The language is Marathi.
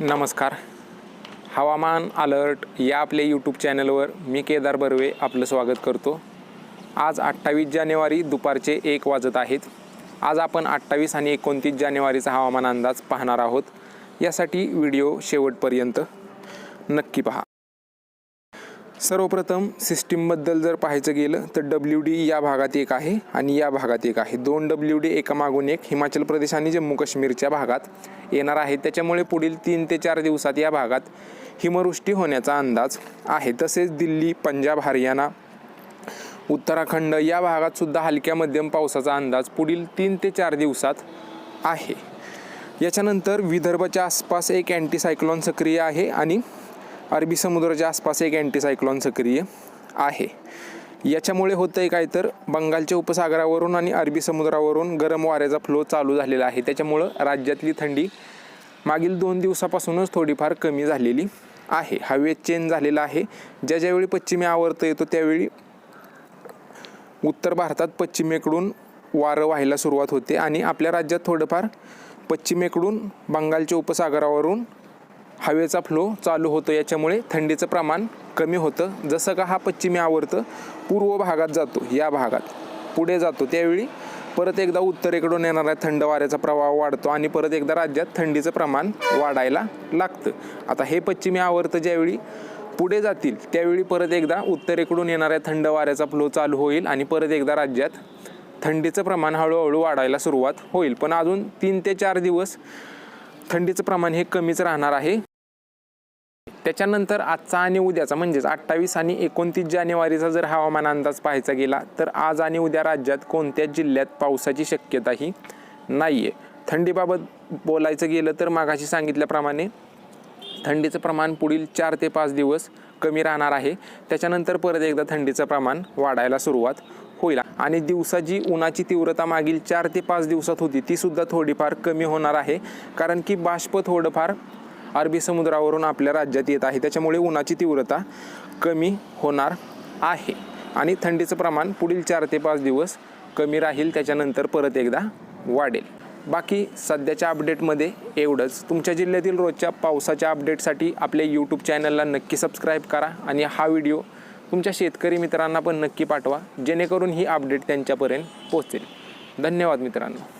नमस्कार. हवामान अलर्ट या आपल्या यूट्यूब चॅनलवर मी केदार बर्वे आपलं स्वागत करतो. आज अठ्ठावीस जानेवारी दुपारचे एक वाजत आहेत. आज आपण अठ्ठावीस आणि एकोणतीस जानेवारीचा हवामान अंदाज पाहणार आहोत. यासाठी व्हिडिओ शेवटपर्यंत नक्की पहा. सर्वप्रथम सिस्टीमबद्दल जर पाहायचं गेलं तर डब्ल्यू डी या भागात एक आहे आणि या भागात एक आहे. दोन डब्ल्यू डी एकामागून एक हिमाचल प्रदेश आणि जम्मू काश्मीरच्या भागात येणार आहे त्याच्यामुळे पुढील तीन ते चार दिवसात या भागात हिमवृष्टी होण्याचा अंदाज आहे. तसेच दिल्ली पंजाब हरियाणा उत्तराखंड या भागात सुद्धा हलक्या मध्यम पावसाचा अंदाज पुढील तीन ते चार दिवसात आहे. याच्यानंतर विदर्भाच्या आसपास एक अँटीसायक्लॉन सक्रिय आहे आणि अरबी समुद्राच्या आसपास एक अँटीसायक्लॉन सक्रिय आहे. याच्यामुळे होतं आहे काय तर बंगालच्या उपसागरावरून आणि अरबी समुद्रावरून गरम वाऱ्याचा फ्लो चालू झालेला आहे. त्याच्यामुळं राज्यातली थंडी मागील दोन दिवसापासूनच थोडीफार कमी झालेली आहे. हवेत चेंज झालेला आहे. ज्या ज्यावेळी पश्चिमी आवर्त येतो त्यावेळी उत्तर भारतात पश्चिमेकडून वारं व्हायला सुरुवात होते आणि आपल्या राज्यात थोडंफार पश्चिमेकडून बंगालच्या उपसागरावरून हवेचा फ्लो चालू होतो. याच्यामुळे थंडीचं प्रमाण कमी होतं. जसं का हा पश्चिमी आवर्त पूर्व भागात जातो या भागात. पुढे जातो. त्यावेळी परत एकदा उत्तरेकडून येणारा थंड वाऱ्याचा प्रवाह वाढतो आणि परत एकदा राज्यात थंडीचं प्रमाण वाढायला लागतं. आता हे पश्चिमी आवर्त ज्यावेळी पुढे जातील त्यावेळी परत एकदा उत्तरेकडून येणाऱ्या थंड वाऱ्याचा फ्लो चालू होईल आणि परत एकदा राज्यात थंडीचं प्रमाण हळूहळू वाढायला सुरुवात होईल. पण अजून तीन ते चार दिवस थंडीचं प्रमाण हे कमीच राहणार आहे. त्याच्यानंतर आजचा आणि उद्याचा म्हणजेच अठ्ठावीस आणि एकोणतीस जानेवारीचा जर हवामान अंदाज पाहायचा गेला तर आज आणि उद्या राज्यात कोणत्याच जिल्ह्यात पावसाची शक्यताही नाही आहे थंडीबाबत बोलायचं गेलं तर मागाशी सांगितल्याप्रमाणे थंडीचं प्रमाण पुढील चार ते पाच दिवस कमी राहणार आहे. त्याच्यानंतर परत एकदा थंडीचं प्रमाण वाढायला सुरुवात होईल. आणि दिवसा जी उन्हाची तीव्रता मागील चार ते पाच दिवसात होती ती सुद्धा थोडीफार कमी होणार आहे. कारण की बाष्प थोडंफार अरबी समुद्रावरून आपल्या राज्यात येत आहे. त्याच्यामुळे उन्हाची तीव्रता कमी होणार आहे. आणि थंडीचं प्रमाण पुढील चार ते पाच दिवस कमी राहील. त्याच्यानंतर परत एकदा वाढेल. बाकी सध्याच्या अपडेटमध्ये एवढंच. तुमच्या जिल्ह्यातील रोजच्या पावसाच्या अपडेटसाठी आपल्या यूट्यूब चॅनलला नक्की सबस्क्राईब करा आणि हा व्हिडिओ तुमच्या शेतकरी मित्रांना पण नक्की पाठवा. जेणेकरून ही अपडेट त्यांच्यापर्यंत पोहोचेल. धन्यवाद मित्रांनो.